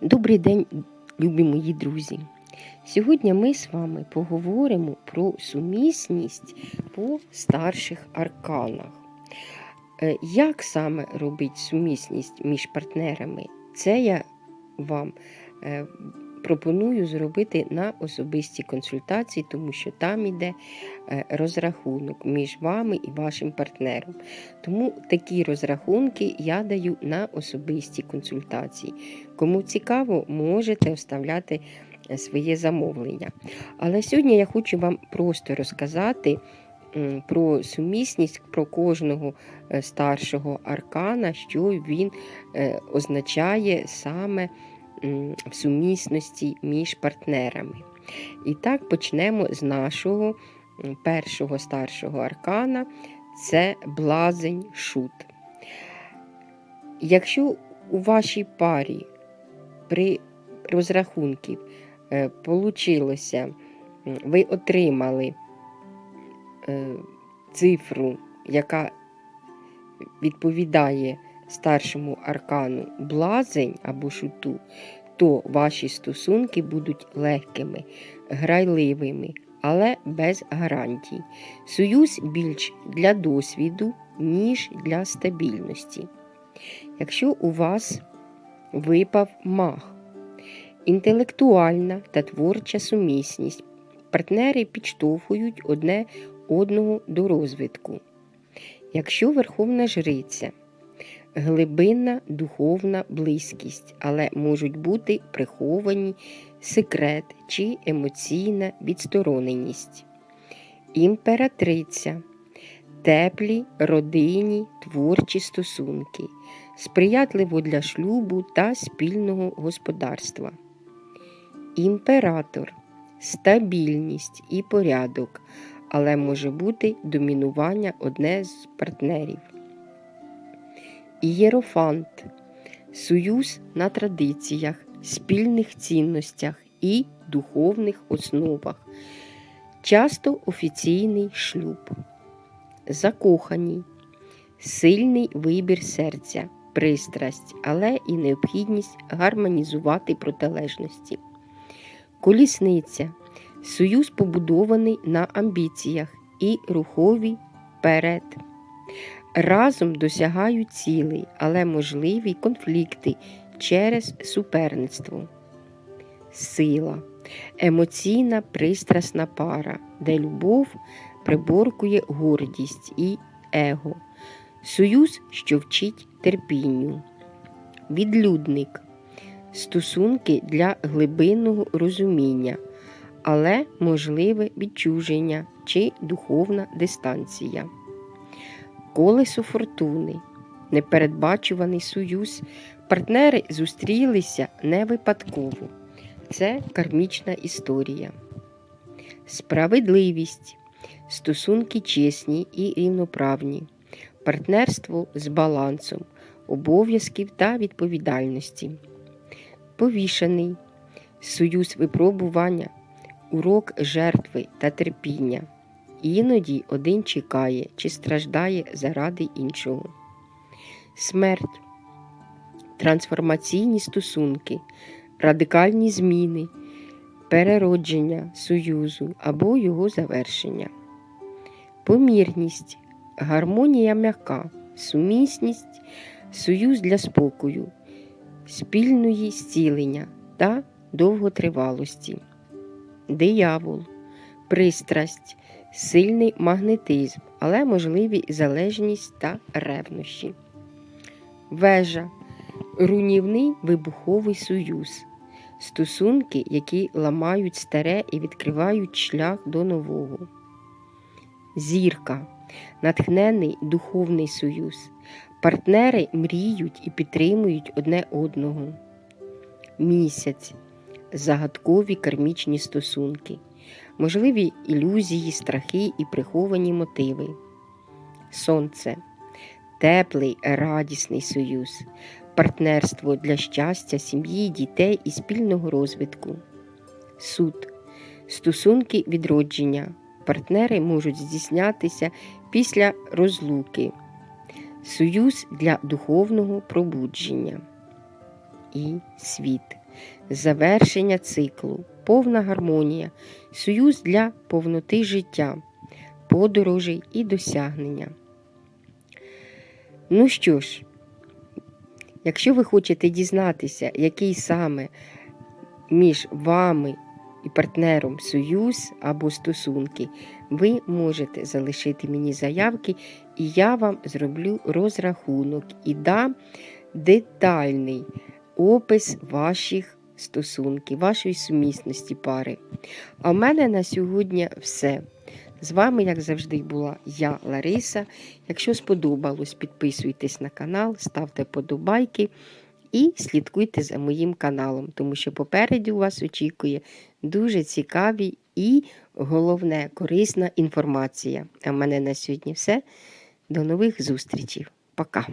Добрий день, любі мої друзі! Сьогодні ми з вами поговоримо про сумісність по старших арканах. Е, Як саме робить сумісність між партнерами? Це я вам е, пропоную зробити на особистій консультації, тому що там іде е, розрахунок між вами і вашим партнером. Тому такі розрахунки я даю на особистій консультації. Кому цікаво, можете оставляти е, своє замовлення. Але сьогодні я хочу вам просто розказати про сумісність про кожного е, старшого аркана, що він означає саме в сумісності між партнерами. І так почнемо з нашого першого старшого аркана це блазень шут. Якщо у вашій парі при розрахунків е, получилося, ви отримали е, цифру, яка відповідає старшому аркану блазень або шуту, то ваші стосунки будуть легкими, грайливими, але без гарантій. Союз більш для досвіду, ніж для стабільності. Якщо у вас випав маг, інтелектуальна та творча сумісність, партнери підштовхують одне одного до розвитку. Якщо верховна жриця, глибинна духовна близькість, але можуть бути приховані секрет чи емоційна відстороненість. Імператриця, теплі родинні творчі стосунки, сприятливо для шлюбу та спільного господарства. Імператор стабільність і порядок, але може бути домінування одне з партнерів. Ієрофант союз на традиціях, спільних цінностях і духовних основах, часто офіційний шлюб, закохані, сильний вибір серця, пристрасть, але і необхідність гармонізувати протилежності. Колісниця союз побудований на амбіціях і рухові перед. Разом досягають цілей, але можливі конфлікти через суперництво. Сила емоційна пристрасна пара, де любов приборкує гордість і его, союз, що вчить терпінню, відлюдник, стосунки для глибинного розуміння, але можливе відчуження чи духовна дистанція. Колесо фортуни, непередбачуваний союз, партнери зустрілися не випадково. Це кармічна історія. Справедливість, стосунки чесні і рівноправні, партнерство з балансом, обов'язків та відповідальності. Повішаний, союз випробування, урок жертви та терпіння. Іноді один чекає чи страждає заради іншого. Смерть, трансформаційні стосунки, радикальні зміни, переродження союзу або його завершення. Помірність, гармонія м'яка, сумісність, союз для спокою, спільної зцілення та довготривалості. Диявол, пристрасть сильний магнетизм, але можливі залежність та ревнощі. Вежа руйнівний вибуховий союз, стосунки, які ламають старе і відкривають шлях до нового. Зірка натхнений духовний союз. Партнери мріють і підтримують одне одного. Місяць загадкові кармічні стосунки можливі ілюзії, страхи і приховані мотиви. Сонце теплий, радісний союз, партнерство для щастя, сім'ї, дітей і спільного розвитку. Суд стосунки відродження. Партнери можуть здійснятися після розлуки, союз для духовного пробудження. і світ, завершення циклу, повна гармонія, союз для повноти життя, подорожей і досягнення. Ну що ж, якщо ви хочете дізнатися, який саме між вами і партнером союз або стосунки, ви можете залишити мені заявки, і я вам зроблю розрахунок і дам детальний опис ваших стосунків, вашої сумісності пари. А в мене на сьогодні все. З вами, як завжди, була я, Лариса. Якщо сподобалось, підписуйтесь на канал, ставте подобайки і слідкуйте за моїм каналом, тому що попереду вас очікує дуже цікаві і, головне, корисна інформація. А в мене на сьогодні все. До нових зустрічей. Пока!